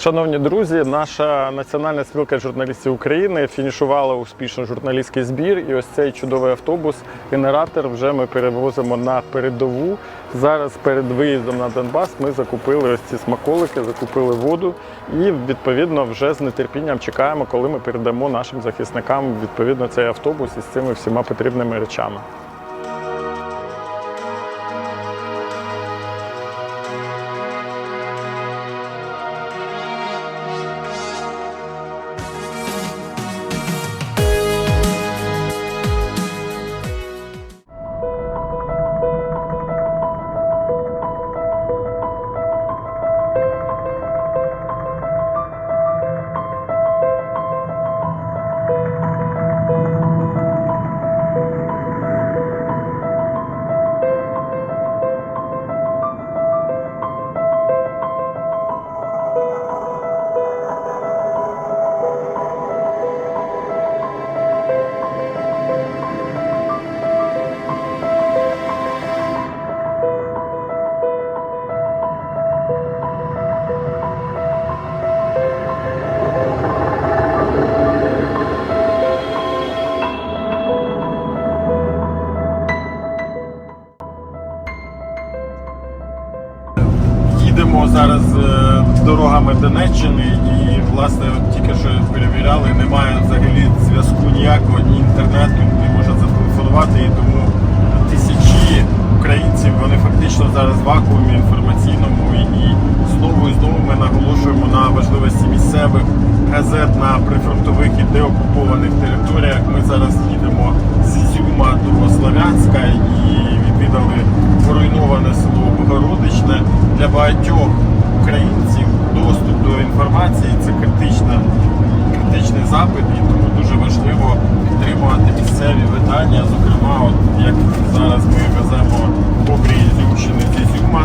Шановні друзі, наша національна спілка журналістів України фінішувала успішно журналістський збір. І ось цей чудовий автобус, генератор вже ми перевозимо на передову. Зараз перед виїздом на Донбас ми закупили ось ці смаколики, закупили воду і відповідно вже з нетерпінням чекаємо, коли ми передамо нашим захисникам відповідно цей автобус із цими всіма потрібними речами. Дорогами Донеччини і, власне, тільки що перевіряли, немає взагалі зв'язку ніякого, ні інтернету, не можна зателефонувати, і тому тисячі українців вони фактично зараз в вакуумі інформаційному і знову і знову ми наголошуємо на важливості місцевих газет на прифронтових і деокупованих територіях. Ми зараз їдемо з Ізюма до Слов'янська і відвідали поруйноване село Богородичне. Для багатьох українців доступ до інформації це критична, критичний запит, і тому дуже важливо підтримувати місцеві видання. Зокрема, от як зараз ми веземо обрій Ізюмщини з Ізюма.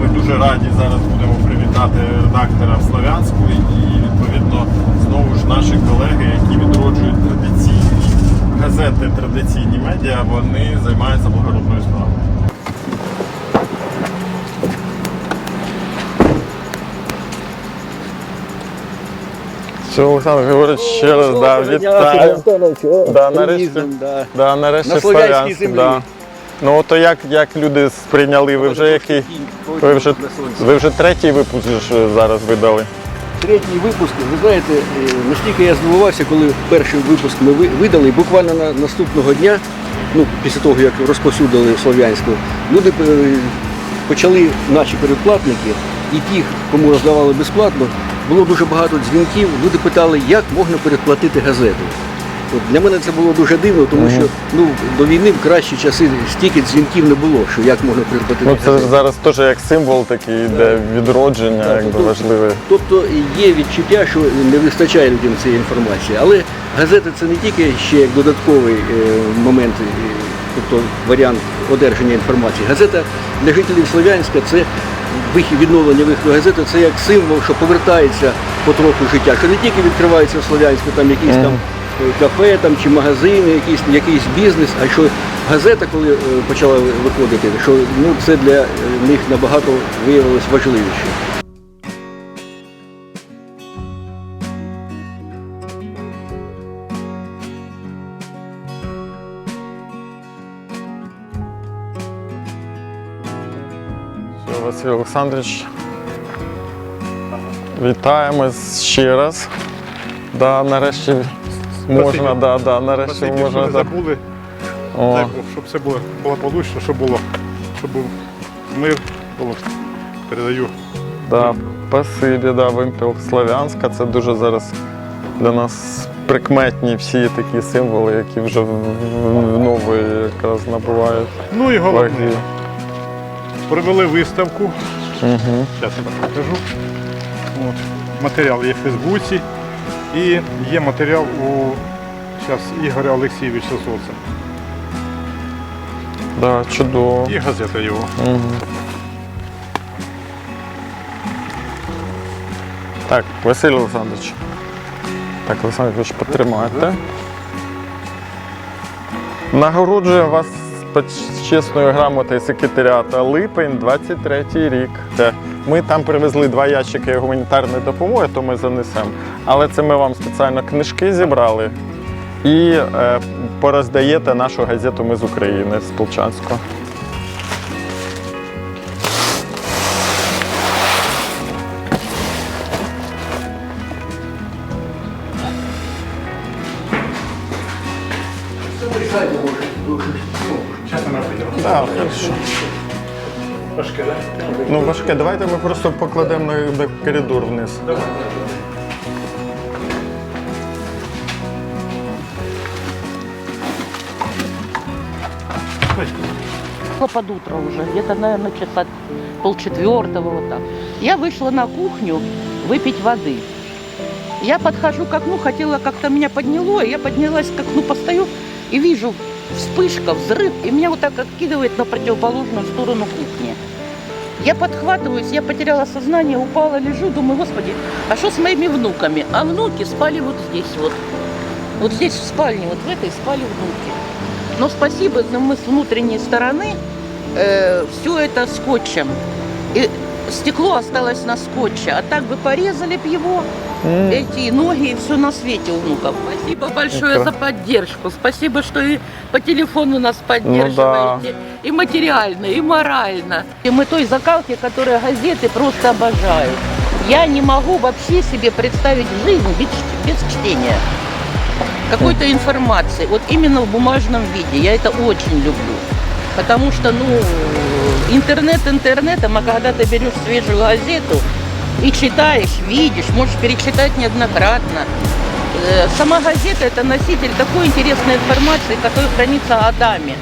Ми дуже раді зараз будемо привітати редактора в Слов'янську і відповідно знову ж наші колеги, які відроджують традиційні газети, традиційні медіа, вони займаються благородною справою. Все, Олександр Григорович, ще раз да, вітаю. Да, нарешті, да, нарешті На Слов'янській Слов'янськ, землі. Да. Ну то як, як люди сприйняли? Ви вже який? Ви вже, ви вже третій випуск ж зараз видали. Третій випуск, ви знаєте, е, настільки я здивувався, коли перший випуск ми ви- видали, буквально на наступного дня, ну після того як розповсюдили Слов'янську, люди е, почали, наші передплатники, і ті, кому роздавали безплатно, було дуже багато дзвінків. Люди питали, як можна передплатити газету. От для мене це було дуже дивно, тому що ну, до війни в кращі часи стільки дзвінків не було, що як можна передплатити Ну газету. зараз теж як символ такий, де відродження, Так, якби ну, важливе. Тобто є відчуття, що не вистачає людям цієї інформації. Але газети це не тільки ще як додатковий е, момент, е, тобто варіант одержання інформації. Газета для жителів Слов'янська це вихід відновлення виходу газети, це як символ, що повертається потроху життя, що не тільки відкривається в Слов'янську там якісь там е, кафе там, чи магазини, якийсь, якийсь бізнес, а що газета, коли е, почала виходити, що ну, це для е, них набагато виявилось важливіше. Василь Олександрович. Вітаємо ще раз. Да, нарешті можна, да, да, нарешті Спасибі, що можна. не Да. забули. О, Дай Бог, щоб все було благополучно, щоб було, щоб був мир. Було. Передаю. да, спасибі, да, вимпіл Слов'янська. Це дуже зараз для нас прикметні всі такі символи, які вже в, в, в нової якраз набувають Ну і головне. Провели виставку. Угу. Зараз я так покажу. От. Матеріал є в Фейсбуці і є матеріал у зараз Ігоря Олексійовича Соца. Да, чудово. І газета його. Угу. Так, Василь Олександрович. Так, Олександр Олександрович, потримайте. Нагороджуємо вас почесною грамотою секретаріата Липень 23 рік. Ми там привезли два ящики гуманітарної допомоги, то ми занесемо. Але це ми вам спеціально книжки зібрали і е, пороздаєте нашу газету Ми з України з Полчанського. Так, хорошо. Важке, так? Ну важке, давайте ми просто покладемо на, на коридор вниз. Было под утро уже, где-то, наверное, часа полчетвертого вот так. Я вышла на кухню выпить воды. Я подхожу к окну, хотела как-то меня подняло, и я поднялась к окну, постою и вижу вспышка, взрыв, и меня вот так откидывает на противоположную сторону кухни. Я подхватываюсь, я потеряла сознание, упала, лежу, думаю, господи, а что с моими внуками? А внуки спали вот здесь вот. Вот здесь в спальне, вот в этой спали внуки. Но спасибо, но мы с внутренней стороны все это скотчем. И стекло осталось на скотче, а так бы порезали бы его, эти ноги, и все на свете у внуков. Спасибо большое за поддержку. Спасибо, что и по телефону нас поддерживаете. И материально, и морально. И мы той закалки, которые газеты просто обожаю. Я не могу вообще себе представить жизнь без, без чтения какой-то информации, вот именно в бумажном виде. Я это очень люблю. Потому что, ну, интернет интернетом, а когда ты берешь свежую газету и читаешь, видишь, можешь перечитать неоднократно. Э, Сама газета – это носитель такой интересной информации, которая хранится годами.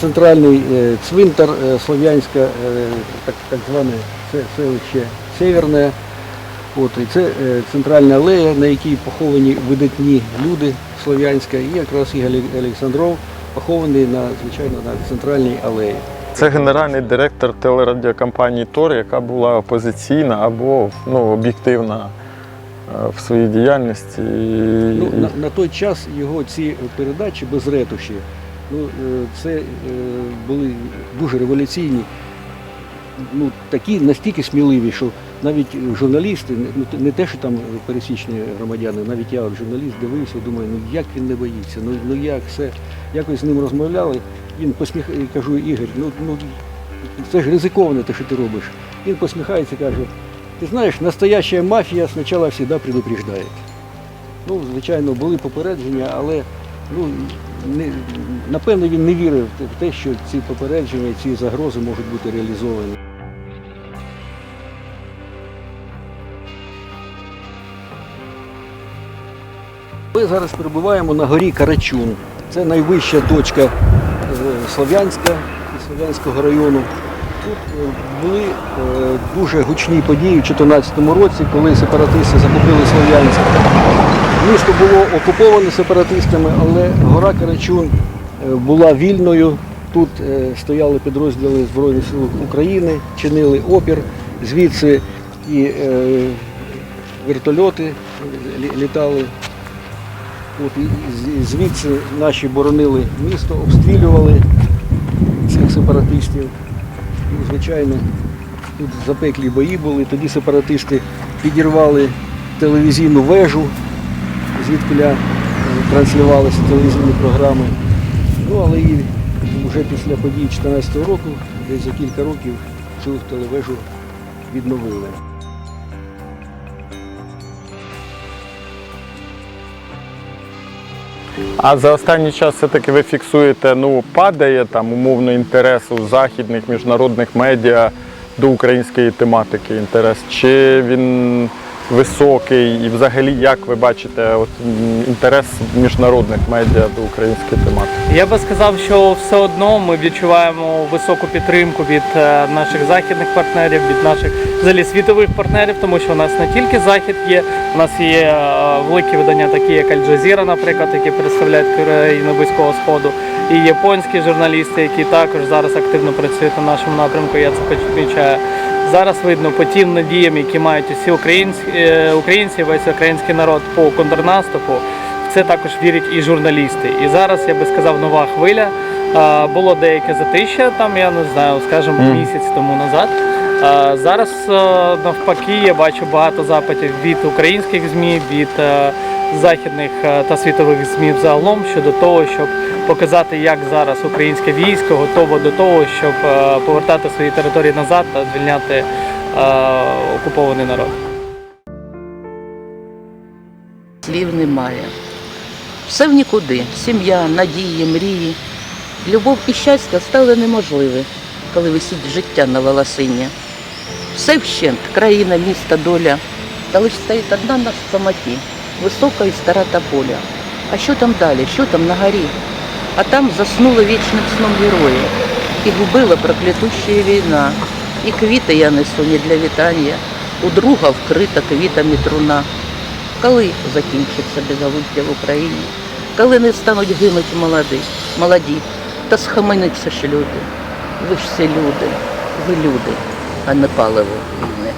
Центральний е, цвинтар е, Слов'янська, так, зване се- селище Северне. От, і це е, центральна алея, на якій поховані видатні люди Слов'янська, і якраз Ігор Олександров похований на, звичайно, на центральній алеї. Це генеральний директор телерадіокомпанії Тор, яка була опозиційна або ну, об'єктивна е, в своїй діяльності. Ну, на, на той час його ці передачі без ретуші, ну, е, це були дуже революційні, ну, такі настільки сміливі, що навіть журналісти, ну, не те, що там пересічні громадяни, навіть я, от журналіст, дивився, думаю, ну як він не боїться, ну, ну як все. Якось з ним розмовляли, він посміх... кажу, Ігор, ну, ну це ж ризиковано те, що ти робиш. Він посміхається каже, ти знаєш, настояща мафія спочатку завжди предупреждає. Ну, звичайно, були попередження, але ну, не, напевно він не вірив в те, що ці попередження, ці загрози можуть бути реалізовані. Ми зараз перебуваємо на горі Карачун. Це найвища точка е, Слов'янська і Слов'янського району. Тут е, були е, дуже гучні події в 2014 році, коли сепаратисти захопили Слов'янськ. Місто було окуповане сепаратистами, але гора Карачун була вільною. Тут стояли підрозділи Збройних сил України, чинили опір. Звідси і вертольоти літали. От, і звідси наші боронили місто, обстрілювали цих сепаратистів. Ну, звичайно, тут запеклі бої були. Тоді сепаратисти підірвали телевізійну вежу, звідкиля е, транслювалися телевізійні програми. Ну, але і вже після подій 2014 року, десь за кілька років, цю телевежу відновили. А за останній час все-таки ви фіксуєте, ну, падає там умовно інтерес у західних міжнародних медіа до української тематики інтерес? Чи він високий? І взагалі як ви бачите от, інтерес міжнародних медіа до української тематики? Я би сказав, що все одно ми відчуваємо високу підтримку від е, наших західних партнерів, від наших взагалі світових партнерів, тому що у нас не тільки захід є, у нас є е, великі видання, такі як Аль-Джазіра, наприклад, які представляють країни близького сходу, і японські журналісти, які також зараз активно працюють на нашому напрямку. Я це помічаю. Зараз видно по тим надіям, які мають усі українці, е, українці, весь український народ по контрнаступу. В це також вірять і журналісти. І зараз я би сказав, нова хвиля. Було деяке затища, там я не знаю, скажімо, місяць тому назад. Зараз е, навпаки я бачу багато запитів від українських ЗМІ, від е, західних е, та світових ЗМІ загалом щодо того, щоб показати, як зараз українське військо готово до того, щоб е, повертати свої території назад та звільняти е, окупований народ. Слів немає. Все в нікуди. Сім'я, надії, мрії. Любов і щастя стали неможливі, коли висить життя на волосині. Все вщент, країна, місто, доля. Та лиш стоїть одна на самоті, висока і стара та поля. А що там далі? Що там на горі? А там заснули вічним сном герої. І губила проклятуща війна. І квіти я несу не для вітання. У друга вкрита квітами труна. Коли закінчиться безголуття в Україні? Коли не стануть гинуть молоді, молоді, та схамениться ж люди. Ви ж всі люди, ви люди, а не паливо війни.